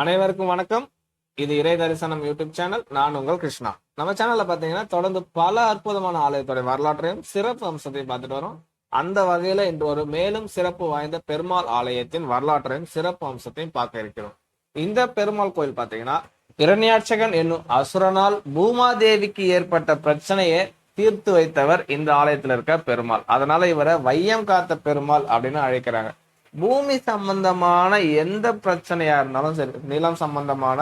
அனைவருக்கும் வணக்கம். இது இறை தரிசனம் யூடியூப் சேனல். நான் உங்கள் கிருஷ்ணா. நம்ம சேனல்ல பாத்தீங்கன்னா தொடர்ந்து பல அற்புதமான ஆலயத்துடைய வரலாற்றையும் சிறப்பு அம்சத்தையும் பார்த்துட்டு வரோம். அந்த வகையில இன்று ஒரு மேலும் சிறப்பு வாய்ந்த பெருமாள் ஆலயத்தின் வரலாற்றையும் சிறப்பு அம்சத்தையும் பார்க்க இருக்கிறோம். இந்த பெருமாள் கோயில் பாத்தீங்கன்னா இரணியாட்சகன் என்னும் அசுரனால் பூமாதேவிக்கு ஏற்பட்ட பிரச்சனையை தீர்த்து வைத்தவர் இந்த ஆலயத்துல இருக்க பெருமாள். அதனால இவரை வையம் காத்த பெருமாள் அப்படின்னு அழைக்கிறாங்க. பூமி சம்பந்தமான எந்த பிரச்சனையா இருந்தாலும் சரி நிலம் சம்பந்தமான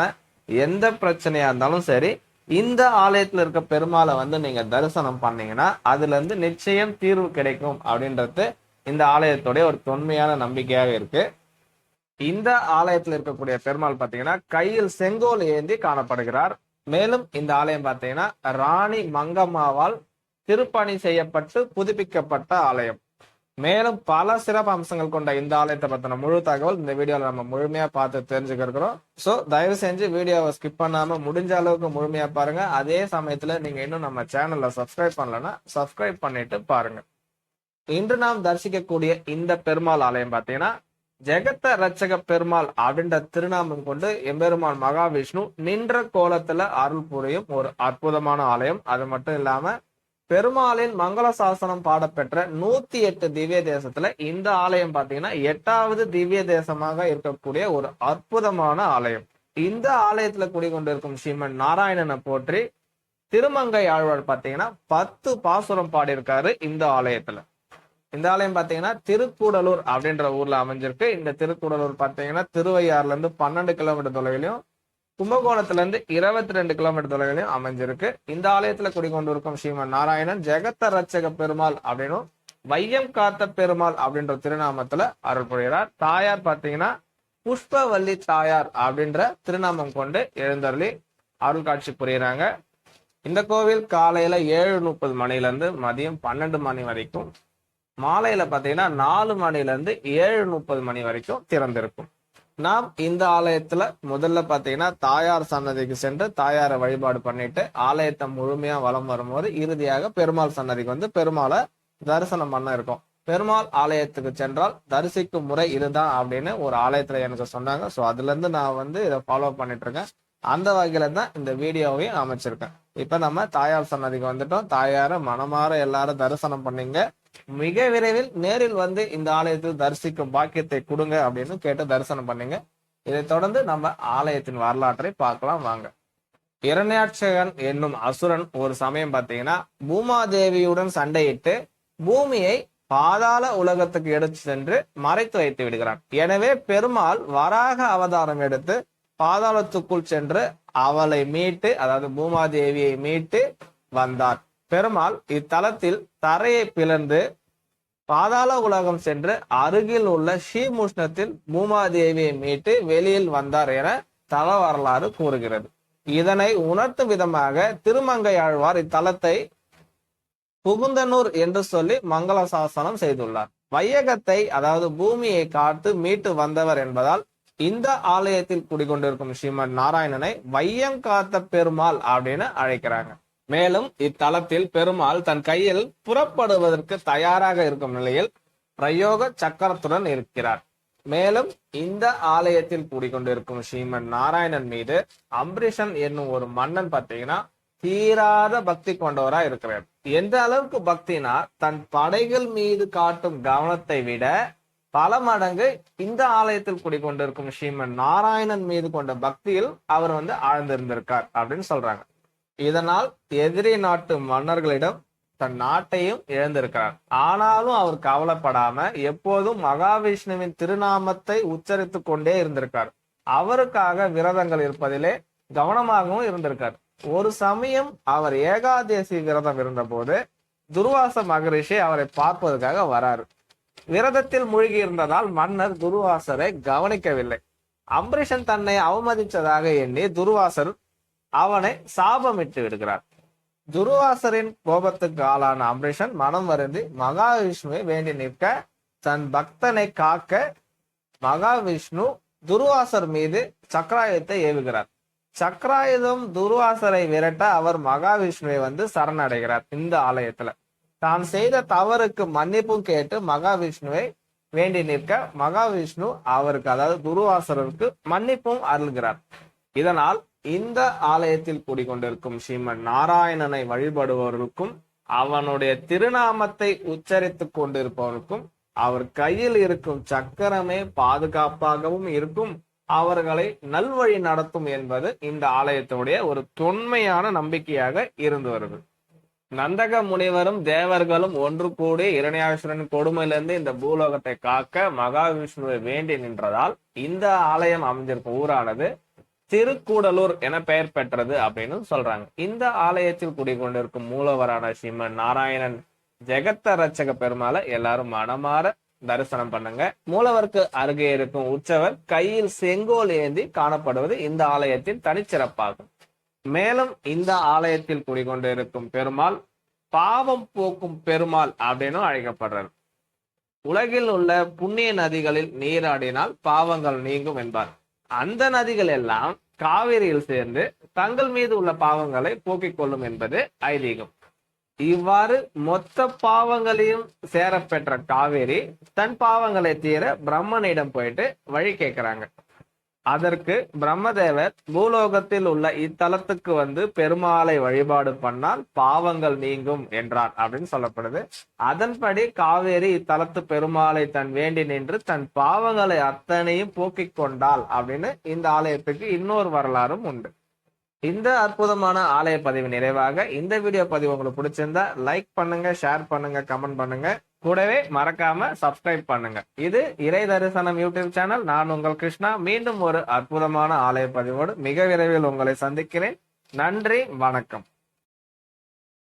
எந்த பிரச்சனையா இருந்தாலும் சரி இந்த ஆலயத்துல இருக்க பெருமாளை வந்து நீங்க தரிசனம் பண்ணீங்கன்னா அதுல இருந்து நிச்சயம் தீர்வு கிடைக்கும் அப்படின்றது இந்த ஆலயத்துடைய ஒரு தொன்மையான நம்பிக்கையாக இருக்கு. இந்த ஆலயத்துல இருக்கக்கூடிய பெருமாள் பாத்தீங்கன்னா கையில் செங்கோல் ஏந்தி காணப்படுகிறார். மேலும் இந்த ஆலயம் பாத்தீங்கன்னா ராணி மங்கம்மாவால் திருப்பணி செய்யப்பட்டு புதுப்பிக்கப்பட்ட ஆலயம். மேலும் பல சிறப்பு அம்சங்கள் கொண்ட இந்த ஆலயத்தை பத்தின முழு தகவல் இந்த வீடியோல நம்ம முழுமையா பார்த்து தெரிஞ்சுக்க இருக்கிறோம். சோ தயவு செஞ்சு வீடியோவை ஸ்கிப் பண்ணாம முடிஞ்ச அளவுக்கு முழுமையா பாருங்க. அதே சமயத்துல நீங்க இன்னும் நம்ம சேனல்ல சப்ஸ்கிரைப் பண்ணலன்னா சப்ஸ்கிரைப் பண்ணிட்டு பாருங்க. இன்று நாம் தரிசிக்கக்கூடிய இந்த பெருமாள் ஆலயம் பாத்தீங்கன்னா ஜெகத்த ரட்சக பெருமாள் அப்படின்ற திருநாமம் கொண்டு எம்பெருமான் மகாவிஷ்ணு நின்ற கோலத்துல அருள் புரியும் ஒரு அற்புதமான ஆலயம். அது மட்டும் இல்லாம பெருமாளின் மங்கள சாசனம் பாடப்பெற்ற நூத்தி எட்டு திவ்ய தேசத்துல இந்த ஆலயம் பாத்தீங்கன்னா எட்டாவது திவ்ய தேசமாக இருக்கக்கூடிய ஒரு அற்புதமான ஆலயம். இந்த ஆலயத்துல குடிகொண்டிருக்கும் ஸ்ரீமன் நாராயணனை போற்றி திருமங்கை ஆழ்வார் பாத்தீங்கன்னா பத்து பாசுரம் பாடியிருக்காரு இந்த ஆலயத்துல. இந்த ஆலயம் பாத்தீங்கன்னா திருக்கூடலூர் அப்படின்ற ஊர்ல அமைஞ்சிருக்கு. இந்த திருக்கூடலூர் பாத்தீங்கன்னா திருவையாறுல இருந்து பன்னெண்டு கிலோமீட்டர் தொலைவிலையும் கும்பகோணத்திலிருந்து இருபத்தி ரெண்டு கிலோமீட்டர் தொலைவிலையும் அமைஞ்சிருக்கு. இந்த ஆலயத்துல குடிகொண்டிருக்கும் ஸ்ரீமன் நாராயணன் ஜெகத்த ரட்சக பெருமாள் அப்படின்னும் வையம் காத்த பெருமாள் அப்படின்ற திருநாமத்துல அருள் புரிகிறார். தாயார் பாத்தீங்கன்னா புஷ்பவல்லி தாயார் அப்படின்ற திருநாமம் கொண்டு எழுந்தருளி அருள் காட்சி புரியுறாங்க இந்த கோவில் காலையில ஏழு முப்பது மணில இருந்து மதியம் பன்னெண்டு மணி வரைக்கும் மாலையில பாத்தீங்கன்னா நாலு மணில இருந்து ஏழு முப்பது மணி வரைக்கும் திறந்திருக்கும். நாம் இந்த ஆலயத்துல முதல்ல பாத்தீங்கன்னா தாயார் சன்னதிக்கு சென்று தாயாரை வழிபாடு பண்ணிட்டு ஆலயத்தை முழுமையா வலம் வரும்போது இறுதியாக பெருமாள் சன்னதிக்கு வந்து பெருமாளை தரிசனம் பண்ண இருக்கும். பெருமாள் ஆலயத்துக்கு சென்றால் தரிசிக்கும் முறை இதுதான் அப்படின்னு ஒரு ஆலயத்துல எனக்கு சொன்னாங்க. ஸோ அதுல இருந்து நான் வந்து இதை ஃபாலோ பண்ணிட்டு இருக்கேன் அந்த வகையில தான் இந்த வீடியோவையும் அமைச்சிருக்கேன். இப்ப நம்ம தாயார் சன்னதிக்கு வந்துட்டோம். தாயார மனமாற எல்லாரும் தரிசனம் பண்ணீங்க. மிக விரைவில் நேரில் வந்து இந்த ஆலயத்தில் தரிசிக்கும் பாக்கியத்தை கொடுங்க அப்படின்னு கேட்டு தரிசனம் பண்ணீங்க. இதை தொடர்ந்து நம்ம ஆலயத்தின் வரலாற்றை பார்க்கலாம் வாங்க. இரண்யாட்சகன் என்னும் அசுரன் ஒரு சமயம் பார்த்தீங்கன்னா பூமாதேவியுடன் சண்டையிட்டு பூமியை பாதாள உலகத்துக்கு எடுத்து சென்று மறைத்து வைத்து விடுகிறான். எனவே பெருமாள் வராக அவதாரம் எடுத்து பாதாளத்துக்குள் சென்று அவளை மீட்டு அதாவது பூமாதேவியை மீட்டு வந்தார். பெருமாள் இத்தலத்தில் தரையை பிளந்து பாதாள உலகம் சென்று அருகில் உள்ள ஸ்ரீமுஷ்ணத்தில் பூமாதேவியை மீட்டு வெளியில் வந்தார் என தல வரலாறு கூறுகிறது. இதனை உணர்த்தும் விதமாக திருமங்கை ஆழ்வார் இத்தலத்தை புகுந்தனூர் என்று சொல்லி மங்கள சாசனம் செய்துள்ளார். வையகத்தை அதாவது பூமியை காத்து மீட்டு வந்தவர் என்பதால் இந்த ஆலயத்தில் குடிகொண்டிருக்கும் ஸ்ரீமன் நாராயணனை வையம் காத்த பெருமாள் அப்படின்னு அழைக்கிறாங்க. மேலும் இத்தலத்தில் பெருமாள் தன் கையில் புறப்படுவதற்கு தயாராக இருக்கும் நிலையில் பிரயோக சக்கரத்துடன் இருக்கிறார். மேலும் இந்த ஆலயத்தில் கூடிக்கொண்டிருக்கும் ஸ்ரீமன் நாராயணன் மீது அம்பரீஷன் என்னும் ஒரு மன்னன் பார்த்தீங்கன்னா தீராத பக்தி கொண்டவரா இருக்கிறார். எந்த அளவுக்கு பக்தினா தன் படைகள் மீது காட்டும் கவனத்தை விட பல மடங்கு இந்த ஆலயத்தில் குடிக்கொண்டிருக்கும் ஸ்ரீமன் நாராயணன் மீது கொண்ட பக்தியில் அவர் வந்து ஆழ்ந்திருந்திருக்கார் அப்படின்னு சொல்றாங்க. இதனால் எதிரி நாட்டு மன்னர்களிடம் தன் நாட்டையும் இழந்திருக்கிறார் ஆனாலும் அவர் கவலைப்படாம எப்போதும் மகாவிஷ்ணுவின் திருநாமத்தை உச்சரித்து கொண்டே இருந்திருக்கார். அவருக்காக விரதங்கள் இருப்பதிலே கவனமாகவும் இருந்திருக்கார். ஒரு சமயம் அவர் ஏகாதேசி விரதம் இருந்தபோது துர்வாச மகரிஷி அவரை பார்ப்பதற்காக வராரு. விரதத்தில் மூழ்கி இருந்ததால் மன்னர் துர்வாசரை கவனிக்கவில்லை. அம்பரீஷன் தன்னை அவமதித்ததாக எண்ணி துர்வாசர் அவனை சாபமிட்டு விடுகிறார். துருவாசரின் கோபத்துக்கு ஆளான அம்பரீஷன் மனம் வருந்தி மகாவிஷ்ணுவை வேண்டி நிற்க தன் பக்தனை காக்க மகாவிஷ்ணு துருவாசர் மீது சக்கராயுதத்தை ஏவுகிறார். சக்கராயுதம் துருவாசரை விரட்ட அவர் மகாவிஷ்ணுவை வந்து சரணடைகிறார் இந்த ஆலயத்துல. தான் செய்த தவறுக்கு மன்னிப்பும் கேட்டு மகாவிஷ்ணுவை வேண்டி நிற்க மகாவிஷ்ணு அவருக்கு அதாவது துருவாசருக்கு மன்னிப்பும் அருள்கிறார். இதனால் இந்த ஆலயத்தில் கூடிக்கொண்டிருக்கும் ஸ்ரீமன் நாராயணனை வழிபடுபவர்களுக்கும் அவனுடைய திருநாமத்தை உச்சரித்துக் கொண்டிருப்பவருக்கும் அவர் கையில் இருக்கும் சக்கரமே பாதுகாப்பாகவும் இருக்கும் அவர்களை நல்வழி நடத்தும் என்பது இந்த ஆலயத்தினுடைய ஒரு தொன்மையான நம்பிக்கையாக இருந்து வருது. நந்தக முனிவரும் தேவர்களும் ஒன்று கூடி இரணியாசுரன் கொடுமையிலிருந்து இந்த பூலோகத்தை காக்க மகாவிஷ்ணுவை வேண்டி நின்றதால் இந்த ஆலயம் அமைஞ்சிருக்கும் ஊரானது திருக்கூடலூர் என பெயர் பெற்றது அப்படின்னு சொல்றாங்க. இந்த ஆலயத்தில் குடிகொண்டிருக்கும் மூலவரான ஸ்ரீமன் நாராயணன் ஜெகத்த ரட்சக பெருமாளை எல்லாரும் மனமாற தரிசனம் பண்ணுங்க. மூலவருக்கு அருகே இருக்கும் உற்சவர் கையில் செங்கோல் ஏந்தி காணப்படுவது இந்த ஆலயத்தின் தனிச்சிறப்பாகும். மேலும் இந்த ஆலயத்தில் குடிக்கொண்டிருக்கும் பெருமாள் பாவம் போக்கும் பெருமாள் அப்படின்னு அழைக்கப்படுறார். உலகில் உள்ள புண்ணிய நதிகளில் நீராடினால் பாவங்கள் நீங்கும் என்பார். அந்த நதிகள் எல்லாம் காவிரியில் சேர்ந்து தங்கள் மீது உள்ள பாவங்களை போக்கிக் கொள்ளும் என்பது ஐதீகம். இவ்வாறு மொத்த பாவங்களையும் சேரப்பெற்ற காவேரி தன் பாவங்களை தீர பிரம்மனிடம் போயிட்டு வழி கேட்கிறாங்க. அதற்கு பிரம்மதேவர் பூலோகத்தில் உள்ள இத்தலத்துக்கு வந்து பெருமாளை வழிபாடு பண்ணால் பாவங்கள் நீங்கும் என்றார் அப்படின்னு சொல்லப்படுது. அதன்படி காவேரி இத்தலத்து பெருமாளை தன் வேண்டி நின்று தன் பாவங்களை அத்தனையும் போக்கிக் கொண்டாள் அப்படின்னு இந்த ஆலயத்துக்கு இன்னொரு வரலாறும் உண்டு. இந்த அற்புதமான ஆலய பதிவு நிறைவாக இந்த வீடியோ பதிவு உங்களுக்கு பிடிச்சிருந்தா லைக் பண்ணுங்க ஷேர் பண்ணுங்க கமெண்ட் பண்ணுங்க. கூடவே மறக்காம சப்ஸ்கிரைப் பண்ணுங்க. இது இறை தரிசனம் யூடியூப் சேனல் நான் உங்கள் கிருஷ்ணா. மீண்டும் ஒரு அற்புதமான ஆலய பதிவோடு மிக விரைவில் உங்களை சந்திக்கிறேன். நன்றி வணக்கம்.